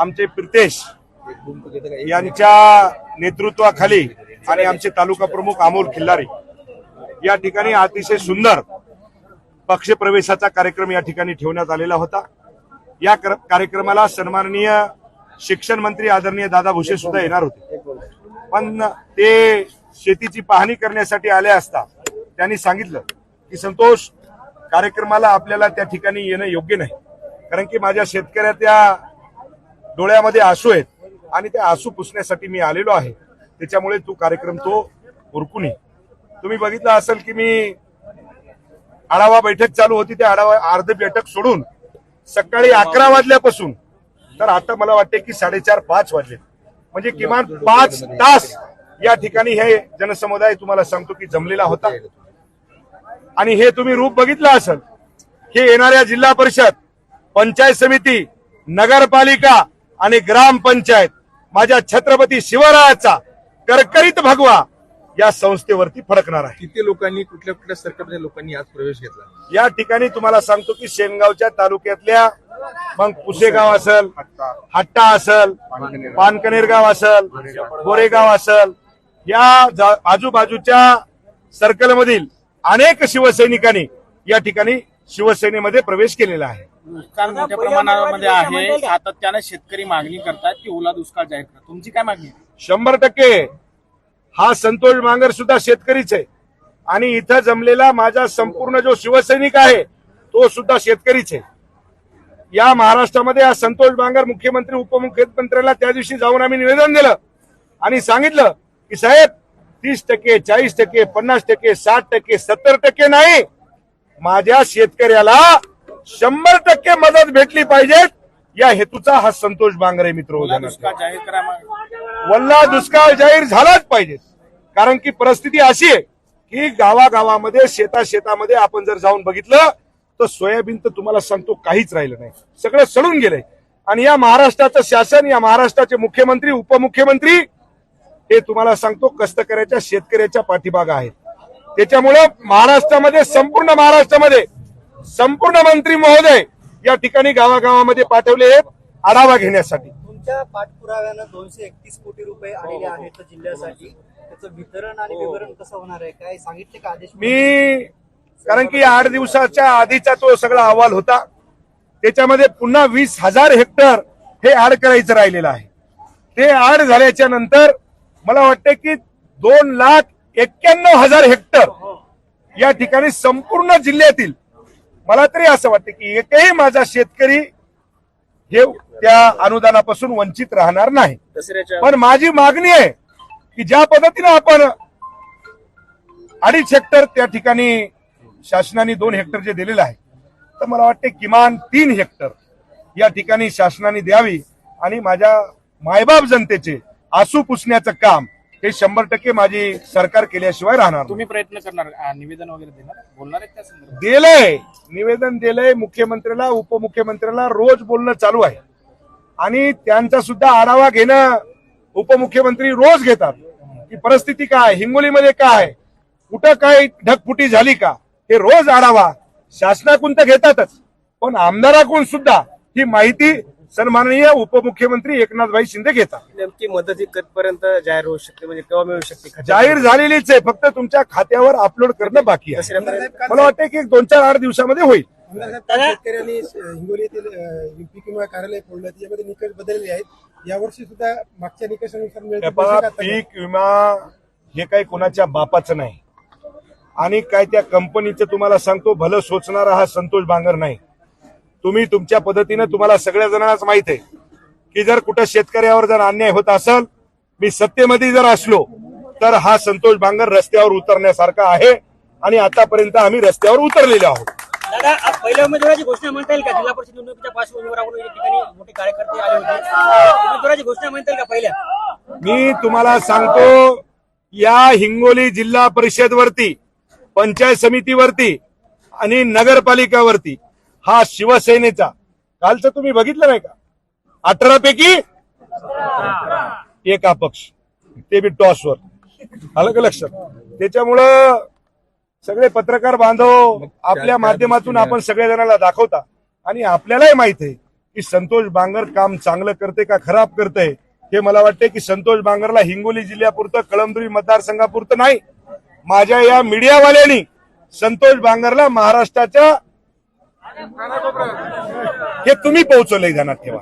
आमचे प्रितेश यांच्या नेतृत्वाखाली आणि आमचे तालुका प्रमुख अमोल खिल्लारे. या ठिकाणी अतिशय सुंदर पक्षप्रवेशाचा कार्यक्रम या ठिकाणी ठेवण्यात आलेला होता. या कर- कार्यक्रमाला सन्माननीय शिक्षण मंत्री आदरणीय दादा भुसे सुद्धा येणार होते. पण ते शेतीची पाहणी करण्यासाठी आले असता त्यांनी सांगितलं की संतोष कार्यक्रमाला आपल्याला त्या ठिकाणी येणं योग्य नाही. कारण की माझ्या शेतकऱ्या त्या डोळ्यामध्ये आसू आहेत आणि ते आसू पुसण्यासाठी मी आलेलो आहे. त्याच्यामुळे तो कार्यक्रम तो उरकून ये तुम्ही बघितलं असेल की मी आढावा बैठक चालू होती त्या आढावा अर्ध बैठक सोडून सकाळी अकरा वाजल्यापासून तर आता मला वाटते की साडेचार पाच वाजले. म्हणजे किमान पाच तास या ठिकाणी हे जनसमुदाय तुम्हाला सांगतो की जमलेला होता. आणि हे तुम्ही रूप बघितलं असेल हे येणाऱ्या जिल्हा परिषद पंचायत समिती नगरपालिका आणि ग्रामपंचायत माझ्या छत्रपती शिवरायाचा करकरीत भगवा या संस्थेवरती फडकणार आहे. किती लोकांनी कुठल्या कुठल्या सर्कलच्या लोकांनी आज प्रवेश घेतला? या ठिकाणी तुम्हाला सांगतो की शेनगावच्या तालुक्यातल्या मग पुसेगाव असेल हट्टा असेल पानकनेर गाव असेल गोरेगाव असेल या आजूबाजूच्या सर्कलमधील अनेक शिवसैनिकांनी या ठिकाणी शिवसेनेमध्ये प्रवेश केलेला आहे. दुष्काळ मोठ्या प्रमाणामध्ये आहे. सातत्याने शेतकरी मागणी करतात की ओला दुष्काळ जाहीर करा. तुमची काय मागणी? शंभर टक्के. हा संतोष मांगर सुद्धा शेतकरीच आहे. आणि इथं जमलेला माझा संपूर्ण जो शिवसैनिक आहे तो सुद्धा शेतकरीच आहे. या महाराष्ट्रामध्ये हा संतोष बांगर मुख्यमंत्री उपमुख्यमंत्र्याला त्या दिवशी जाऊन आम्ही निवेदन दिलं. आणि सांगितलं की साहेब तीस टक्के चाळीस टक्के पन्नास टक्के साठ टक्के सत्तर टक्के नाही. माझ्या शेतकऱ्याला शंभर टक्के मदत भेटली पाहिजे. या हेतूचा हा संतोष बांगरे मित्र. वल्ला दुष्काळ जाहीर झालाच पाहिजे. कारण की परिस्थिती अशी आहे की गावागावामध्ये शेता शेतामध्ये आपण जर जाऊन बघितलं तर सोयाबीन तर तुम्हाला सांगतो काहीच राहिलं नाही. सगळं सडून गेलंय. आणि या महाराष्ट्राचं शासन या महाराष्ट्राचे मुख्यमंत्री उपमुख्यमंत्री हे तुम्हाला सांगतो कष्टकऱ्याच्या शेतकऱ्याच्या पाठीमागं आहेत. त्याच्यामुळं महाराष्ट्रामध्ये संपूर्ण महाराष्ट्रामध्ये संपूर्ण मंत्री महोदय या ठिकाणी गावागावामध्ये पाठवले आहेत आढावा घेण्यासाठी. तुमच्या पाठपुराव्यानं दोनशे एकतीस कोटी रुपये आलेले आहेत जिल्ह्यासाठी. त्याचं वितरण आणि विवरण कसं होणार आहे? काय सांगितले का आदेश? मी कारण की आठ दिवसाच्या आधीचा तो सगळा अहवाल होता. त्याच्यामध्ये पुन्हा वीस हजार हेक्टर हे ऍड करायचं राहिलेलं आहे. ते ऍड झाल्याच्यानंतर मला वाटतं की दोन लाख एक्क्याण्णव हजार हेक्टर या ठिकाणी संपूर्ण जिल्ह्यातील मला तरी असं वाटतं की एकही माझा शेतकरी हे त्या अनुदानापासून वंचित राहणार नाही. पण माझी मागणी आहे की ज्या पद्धतीनं आपण अडीच हेक्टर त्या ठिकाणी शासनाने दोन हेक्टर जे दिलेलं आहे तर मला वाटते किमान तीन हेक्टर या ठिकाणी शासनाने द्यावी आणि माझ्या मायबाप जनतेचे आसू पुसण्याचं काम हे शंभर टक्के माझी सरकार केल्याशिवाय राहणार. तुम्ही प्रयत्न करणार आ, निवेदन वगैरे देणार? बोलणार आहेत त्या संदर्भात? दिलंय. निवेदन दिलंय मुख्यमंत्र्याला उपमुख्यमंत्र्याला रोज बोलणं चालू आहे. आणि त्यांचा सुद्धा आढावा घेणं उपमुख्यमंत्री रोज घेतात. की परिस्थिती काय हिंगोलीमध्ये काय कुठं काय ढगफुटी झाली का हे रोज आढावा. शासनाकडून तर घेतातच. पण आमदाराकडून सुद्धा ही माहिती सन्माननीय उपमुख्यमंत्री एकनाथभाई शिंदे घेतात. नेमकी मदत ही कधपर्यंत जाहीर होऊ शकते म्हणजे केव्हा मिळू शकते? जाहीर झालेलीच आहे फक्त तुमच्या खात्यावर अपलोड करणं बाकी आहे. मला वाटतं की एक दोन चार आठ दिवसामध्ये होईल. शेतकऱ्यांनी हिंगोली येथील पीक विमा कार्यालय फोडलं त्याच्यामध्ये निकष बदलले आहेत. यावर्षी सुद्धा मागच्या निकषानुसार हे? पीक विमा हे काही कोणाच्या बापाचं नाही. आणि काय त्या कंपनीचं तुम्हाला सांगतो भलं सोचणारा हा संतोष बांगर नाही. तुम्ही तुमच्या पद्धतीनं तुम्हाला सगळ्या जणांनाच माहीत आहे की जर कुठं शेतकऱ्यावर जर अन्याय होत असेल मी सत्तेमध्ये जर असलो तर हा संतोष बांगर रस्त्यावर उतरण्यासारखा आहे आणि आतापर्यंत आम्ही रस्त्यावर उतरलेलो आहोत. दादा आप पहिल्या उमेदवाराची घोषणा म्हणता येईल का? जिल्हा परिषद निवडणुकीच्या पार्श्वभूमीवर या ठिकाणी मोठे कार्यकर्ते आले होते. उमेदवाराची घोषणा म्हणता येईल का पहिल्या? मी तुम्हाला सांगतो या हिंगोली जिल्हा परिषदवरती पंचायत समितीवरती आणि नगरपालिकावरती हा शिवसेनेचा. कालचं तुम्ही बघितलं नाही का? अठरा पैकी एक अपक्ष. ते बी टॉसवर आलं का लक्षात? त्याच्यामुळं सगळे पत्रकार बांधव आपल्या माध्यमातून आपण सगळ्या जणांना दाखवता. आणि आपल्यालाही माहीत आहे की संतोष बांगर काम चांगलं करते का खराब करते? हे मला वाटते की संतोष बांगरला हिंगोली जिल्ह्यापुरतं कळमदुरी मतदारसंघापुरतं नाही. माझ्या या मीडियावाल्यांनी संतोष बांगरला महाराष्ट्राच्या हे तुम्ही पोहोचवलंय ध्यानात ठेवा